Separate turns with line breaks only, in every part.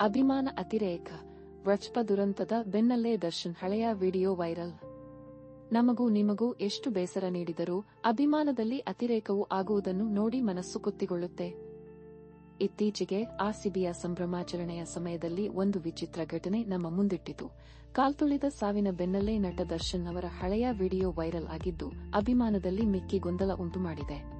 ಅಭಿಮಾನ ಅತಿರೇಕ ವ್ರಚ್ಪ ದುರಂತದ ಬೆನ್ನಲ್ಲೇ ದರ್ಶನ್ ಹಳೆಯ ವಿಡಿಯೋ ವೈರಲ್. ನಮಗೂ ನಿಮಗೂ ಎಷ್ಟು ಬೇಸರ ನೀಡಿದರೂ ಅಭಿಮಾನದಲ್ಲಿ ಅತಿರೇಕವು ಆಗುವುದನ್ನು ನೋಡಿ ಮನಸ್ಸು ಕುತ್ತಿಗೊಳ್ಳುತ್ತೆ ಇತ್ತೀಚೆಗೆ ಆರ್ಸಿಬಿಯ ಸಂಭ್ರಮಾಚರಣೆಯ ಸಮಯದಲ್ಲಿ ಒಂದು ವಿಚಿತ್ರ ಘಟನೆ ನಮ್ಮ ಮುಂದಿಟ್ಟಿತು. ಕಾಲ್ತುಳಿದ ಸಾವಿನ ಬೆನ್ನಲ್ಲೇ ನಟ ದರ್ಶನ್ ಅವರ ಹಳೆಯ ವಿಡಿಯೋ ವೈರಲ್ ಆಗಿದ್ದು, ಅಭಿಮಾನದಲ್ಲಿ ಮಿಕ್ಕಿ ಗೊಂದಲ ಉಂಟು ಮಾಡಿದೆ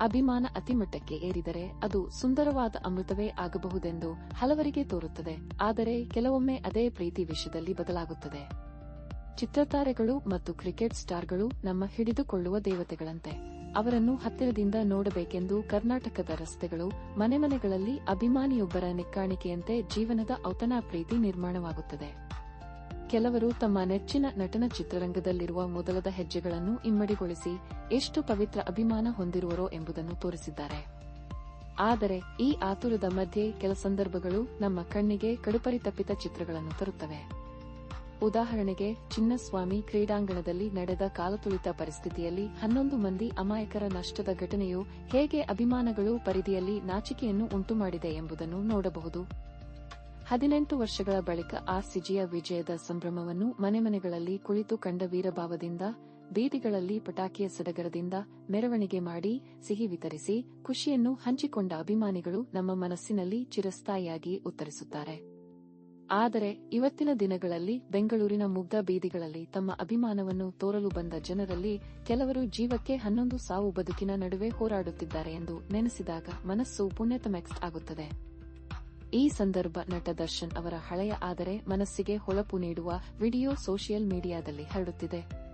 ಅಭಿಮಾನ ಅತಿಮಟ್ಟಕ್ಕೆ ಏರಿದರೆ ಅದು ಸುಂದರವಾದ ಅಮೃತವೇ ಆಗಬಹುದೆಂದು ಹಲವರಿಗೆ ತೋರುತ್ತದೆ. ಆದರೆ ಕೆಲವೊಮ್ಮೆ ಅದೇ ಪ್ರೀತಿ ವಿಷಯದಲ್ಲಿ ಬದಲಾಗುತ್ತದೆ. ಚಿತ್ರತಾರೆಗಳು ಮತ್ತು ಕ್ರಿಕೆಟ್ ಸ್ಟಾರ್ಗಳು ನಮ್ಮ ಹಿಡಿದುಕೊಳ್ಳುವ ದೇವತೆಗಳಂತೆ. ಅವರನ್ನು ಹತ್ತಿರದಿಂದ ನೋಡಬೇಕೆಂದು ಕರ್ನಾಟಕದ ರಸ್ತೆಗಳು, ಮನೆ ಮನೆಗಳಲ್ಲಿ ಅಭಿಮಾನಿಯೊಬ್ಬರ ನೆಕ್ಕಾಣಿಕೆಯಂತೆ ಜೀವನದ ಔತಣ ಪ್ರೀತಿ ನಿರ್ಮಾಣವಾಗುತ್ತದೆ. ಕೆಲವರು ತಮ್ಮ ನೆಚ್ಚಿನ ನಟನ ಚಿತ್ರರಂಗದಲ್ಲಿರುವ ಮೊದಲದ ಹೆಜ್ಜೆಗಳನ್ನು ಇಮ್ಮಡಿಗೊಳಿಸಿ ಎಷ್ಟು ಪವಿತ್ರ ಅಭಿಮಾನ ಹೊಂದಿರುವರೋ ಎಂಬುದನ್ನು ತೋರಿಸಿದ್ದಾರೆ. ಆದರೆ ಈ ಆತುರದ ಮಧ್ಯೆ ಕೆಲ ಸಂದರ್ಭಗಳು ನಮ್ಮ ಕಣ್ಣಿಗೆ ಕಡುಪರಿತಪ್ಪಿತ ಚಿತ್ರಗಳನ್ನು ತರುತ್ತವೆ. ಉದಾಹರಣೆಗೆ, ಚಿನ್ನಸ್ವಾಮಿ ಕ್ರೀಡಾಂಗಣದಲ್ಲಿ ನಡೆದ ಕಾಲತುಳಿತ ಪರಿಸ್ಥಿತಿಯಲ್ಲಿ ಹನ್ನೊಂದು ಮಂದಿ ಅಮಾಯಕರ ನಷ್ಟದ ಘಟನೆಯು ಹೇಗೆ ಅಭಿಮಾನಗಳು ಪರಿಧಿಯಲ್ಲಿ ನಾಚಿಕೆಯನ್ನು ಉಂಟುಮಾಡಿದೆ ಎಂಬುದನ್ನು ನೋಡಬಹುದು. ಹದಿನೆಂಟು ವರ್ಷಗಳ ಬಳಿಕ ಆ ಸಿಜಿಯ ವಿಜಯದ ಸಂಭ್ರಮವನ್ನು ಮನೆ ಮನೆಗಳಲ್ಲಿ ಕುಳಿತು ಕಂಡ ವೀರಭಾವದಿಂದ, ಬೀದಿಗಳಲ್ಲಿ ಪಟಾಕಿಯ ಸಡಗರದಿಂದ ಮೆರವಣಿಗೆ ಮಾಡಿ ಸಿಹಿ ವಿತರಿಸಿ ಖುಷಿಯನ್ನು ಹಂಚಿಕೊಂಡ ಅಭಿಮಾನಿಗಳು ನಮ್ಮ ಮನಸ್ಸಿನಲ್ಲಿ ಚಿರಸ್ಥಾಯಿಯಾಗಿ ಉತ್ತರಿಸುತ್ತಾರೆ. ಆದರೆ, ಇವತ್ತಿನ ದಿನಗಳಲ್ಲಿ ಬೆಂಗಳೂರಿನ ಮುಗ್ಧ ಬೀದಿಗಳಲ್ಲಿ ತಮ್ಮ ಅಭಿಮಾನವನ್ನು ತೋರಲು ಬಂದ ಜನರಲ್ಲಿ ಕೆಲವರು ಜೀವಕ್ಕೆ ಹನ್ನೊಂದು ಸಾವು ಬದುಕಿನ ನಡುವೆ ಹೋರಾಡುತ್ತಿದ್ದಾರೆ ಎಂದು ನೆನೆಸಿದಾಗ ಮನಸ್ಸು ಪುಣ್ಯತಮೆಕ್ಸ್ಟ್ ಆಗುತ್ತದೆ. ಈ ಸಂದರ್ಭ ನಟ ದರ್ಶನ್ ಅವರ ಹಳೆಯ ಆದರೆ ಮನಸ್ಸಿಗೆ ಹೊಳಪು ನೀಡುವ ವಿಡಿಯೋ ಸೋಷಿಯಲ್ ಮೀಡಿಯಾದಲ್ಲಿ ಹರಡುತ್ತಿದೆ.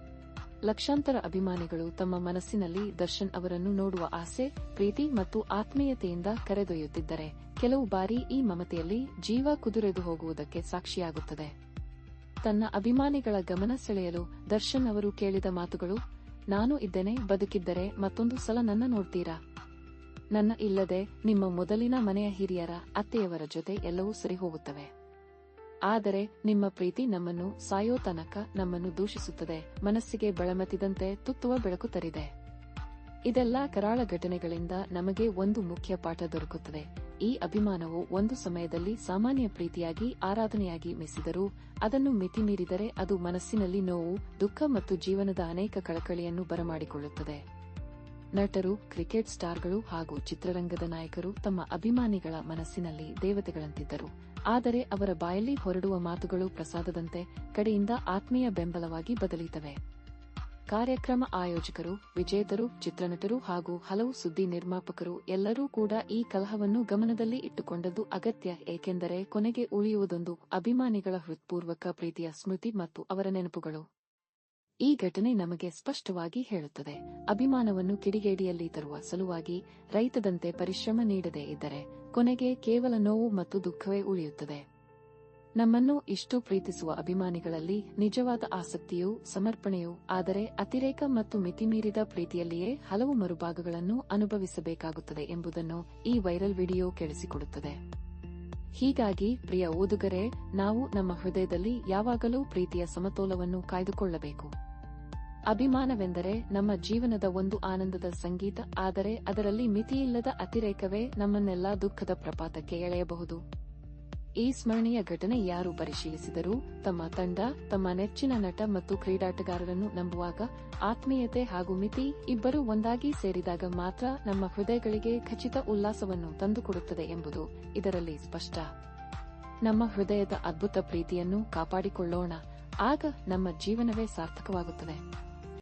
ಲಕ್ಷಾಂತರ ಅಭಿಮಾನಿಗಳು ತಮ್ಮ ಮನಸ್ಸಿನಲ್ಲಿ ದರ್ಶನ್ ಅವರನ್ನು ನೋಡುವ ಆಸೆ, ಪ್ರೀತಿ ಮತ್ತು ಆತ್ಮೀಯತೆಯಿಂದ ಕರೆದೊಯ್ಯುತ್ತಿದ್ದರೆ. ಕೆಲವು ಬಾರಿ ಈ ಮಮತೆಯಲ್ಲಿ ಜೀವ ಕುದುರೆದು ಹೋಗುವುದಕ್ಕೆ ಸಾಕ್ಷಿಯಾಗುತ್ತದೆ. ತನ್ನ ಅಭಿಮಾನಿಗಳ ಗಮನ ಸೆಳೆಯಲು ದರ್ಶನ್ ಅವರು ಕೇಳಿದ ಮಾತುಗಳು, ನಾನು ಇದ್ದೇನೆ, ಬದುಕಿದ್ದರೆ ಮತ್ತೊಂದು ಸಲ ನನ್ನ ನೋಡ್ತೀರಾ? ನನ್ನ ಇಲ್ಲದೆ ನಿಮ್ಮ ಮೊದಲಿನ ಮನೆಯ ಹಿರಿಯರ, ಅತ್ತೆಯವರ ಜೊತೆ ಎಲ್ಲವೂ ಸರಿ ಹೋಗುತ್ತವೆ ಆದರೆ ನಿಮ್ಮ ಪ್ರೀತಿ ನಮ್ಮನ್ನು ಸಾಯೋ ತನಕ ನಮ್ಮನ್ನು ದೂಷಿಸುತ್ತದೆ, ಮನಸ್ಸಿಗೆ ಬಳಮತಿದಂತೆ ತುತ್ತುವ ಬೆಳಕು ತರಿದೆ. ಇದೆಲ್ಲ ಕರಾಳ ಘಟನೆಗಳಿಂದ ನಮಗೆ ಒಂದು ಮುಖ್ಯ ಪಾಠ ದೊರಕುತ್ತದೆ. ಈ ಅಭಿಮಾನವು ಒಂದು ಸಮಯದಲ್ಲಿ ಸಾಮಾನ್ಯ ಪ್ರೀತಿಯಾಗಿ, ಆರಾಧನೆಯಾಗಿ ಮೆಸಿದರೂ, ಅದನ್ನು ಮಿತಿ ಮೀರಿದರೆ ಅದು ಮನಸ್ಸಿನಲ್ಲಿ ನೋವು, ದುಃಖ ಮತ್ತು ಜೀವನದ ಅನೇಕ ಕಳಕಳಿಯನ್ನು ಬರಮಾಡಿಕೊಳ್ಳುತ್ತದೆ. ನಟರು, ಕ್ರಿಕೆಟ್ ಸ್ಟಾರ್ಗಳು ಹಾಗೂ ಚಿತ್ರರಂಗದ ನಾಯಕರು ತಮ್ಮ ಅಭಿಮಾನಿಗಳ ಮನಸ್ಸಿನಲ್ಲಿ ದೇವತೆಗಳಂತಿದ್ದರು. ಆದರೆ ಅವರ ಬಾಯಲ್ಲಿ ಹೊರಡುವ ಮಾತುಗಳು ಪ್ರಸಾದದಂತೆ ಕಡೆಯಿಂದ ಆತ್ಮೀಯ ಬೆಂಬಲವಾಗಿ ಬದಲಿತವೆ. ಕಾರ್ಯಕ್ರಮ ಆಯೋಜಕರು, ವಿಜೇತರು, ಚಿತ್ರನಟರು ಹಾಗೂ ಹಲವು ಸುದ್ದಿ ನಿರ್ಮಾಪಕರು ಎಲ್ಲರೂ ಕೂಡ ಈ ಕಲಹವನ್ನು ಗಮನದಲ್ಲಿ ಇಟ್ಟುಕೊಂಡದ್ದು ಅಗತ್ಯ, ಏಕೆಂದರೆ ಕೊನೆಗೆ ಉಳಿಯುವುದೊಂದು ಅಭಿಮಾನಿಗಳ ಹೃತ್ಪೂರ್ವಕ ಪ್ರೀತಿಯ ಸ್ಮೃತಿ ಮತ್ತು ಅವರ ನೆನಪುಗಳು. ಈ ಘಟನೆ ನಮಗೆ ಸ್ಪಷ್ಟವಾಗಿ ಹೇಳುತ್ತದೆ. ಅಭಿಮಾನವನ್ನು ಕಿಡಿಗೇಡಿಯಲ್ಲಿ ತರುವ ಸಲುವಾಗಿ ರೈತದಂತೆ ಪರಿಶ್ರಮ ನೀಡದೇ ಇದ್ದರೆ ಕೊನೆಗೆ ಕೇವಲ ನೋವು ಮತ್ತು ದುಃಖವೇ ಉಳಿಯುತ್ತದೆ. ನಮ್ಮನ್ನು ಇಷ್ಟು ಪ್ರೀತಿಸುವ ಅಭಿಮಾನಿಗಳಲ್ಲಿ ನಿಜವಾದ ಆಸಕ್ತಿಯು ಸಮರ್ಪಣೆಯು ಆದರೆ ಅತಿರೇಕ ಮತ್ತು ಮಿತಿಮೀರಿದ ಪ್ರೀತಿಯಲ್ಲಿಯೇ ಹಲವು ಮರುಭಾಗಗಳನ್ನು ಅನುಭವಿಸಬೇಕಾಗುತ್ತದೆ ಎಂಬುದನ್ನು ಈ ವೈರಲ್ ವಿಡಿಯೋ ಕೇಳಿಸಿಕೊಡುತ್ತದೆ ಹೀಗಾಗಿ, ಪ್ರಿಯ ಓದುಗರೇ, ನಾವು ನಮ್ಮ ಹೃದಯದಲ್ಲಿ ಯಾವಾಗಲೂ ಪ್ರೀತಿಯ ಸಮತೋಲವನ್ನು ಕಾಯ್ದುಕೊಳ್ಳಬೇಕು. ಅಭಿಮಾನವೆಂದರೆ ನಮ್ಮ ಜೀವನದ ಒಂದು ಆನಂದದ ಸಂಗೀತ, ಆದರೆ ಅದರಲ್ಲಿ ಮಿತಿಯಿಲ್ಲದ ಅತಿರೇಕವೇ ನಮ್ಮನ್ನೆಲ್ಲ ದುಃಖದ ಪ್ರಪಾತಕ್ಕೆ ಎಳೆಯಬಹುದು. ಈ ಸ್ಮರಣೀಯ ಘಟನೆ ಯಾರು ಪರಿಶೀಲಿಸಿದರೂ ತಮ್ಮ ತಂಡ, ತಮ್ಮ ನೆಚ್ಚಿನ ನಟ ಮತ್ತು ಕ್ರೀಡಾಟಗಾರರನ್ನು ನಂಬುವಾಗ ಆತ್ಮೀಯತೆ ಹಾಗೂ ಮಿತಿ ಇಬ್ಬರು ಒಂದಾಗಿ ಸೇರಿದಾಗ ಮಾತ್ರ ನಮ್ಮ ಹೃದಯಗಳಿಗೆ ಖಚಿತ ಉಲ್ಲಾಸವನ್ನು ತಂದುಕೊಡುತ್ತದೆ ಎಂಬುದು ಇದರಲ್ಲಿ ಸ್ಪಷ್ಟ. ನಮ್ಮ ಹೃದಯದ ಅದ್ಭುತ ಪ್ರೀತಿಯನ್ನು ಕಾಪಾಡಿಕೊಳ್ಳೋಣ. ಆಗ ನಮ್ಮ ಜೀವನವೇ ಸಾರ್ಥಕವಾಗುತ್ತದೆ.